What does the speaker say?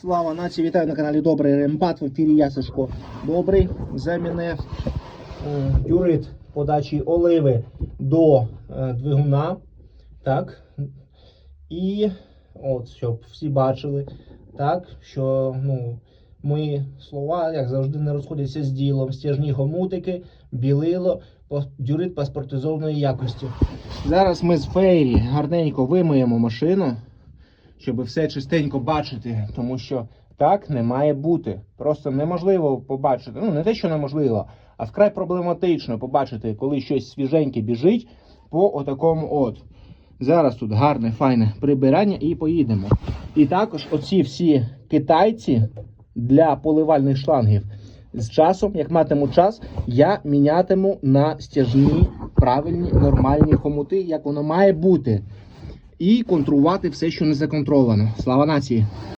Слава нації, вітаю на каналі Добрий Рембат. В ефірі я Сашко Добрий. Заміне е, дюрит подачі оливи до е, двигуна. Так. І от, щоб всі бачили, так, що ну, мої слова, як завжди, не розходяться з ділом. Стяжні гомутики, білило, дюрит паспортизованої якості. Зараз ми з фейрі гарненько вимиємо машину щоб все чистенько бачити, тому що так не має бути. Просто неможливо побачити. Ну, не те, що неможливо, а вкрай проблематично побачити, коли щось свіженьке біжить по отакому от. Зараз тут гарне, файне прибирання і поїдемо. І також оці всі китайці для поливальних шлангів. З часом, як матиму час, я мінятиму на стяжні правильні нормальні хомути, як воно має бути і контролювати все, що не законтроловано. Слава нації!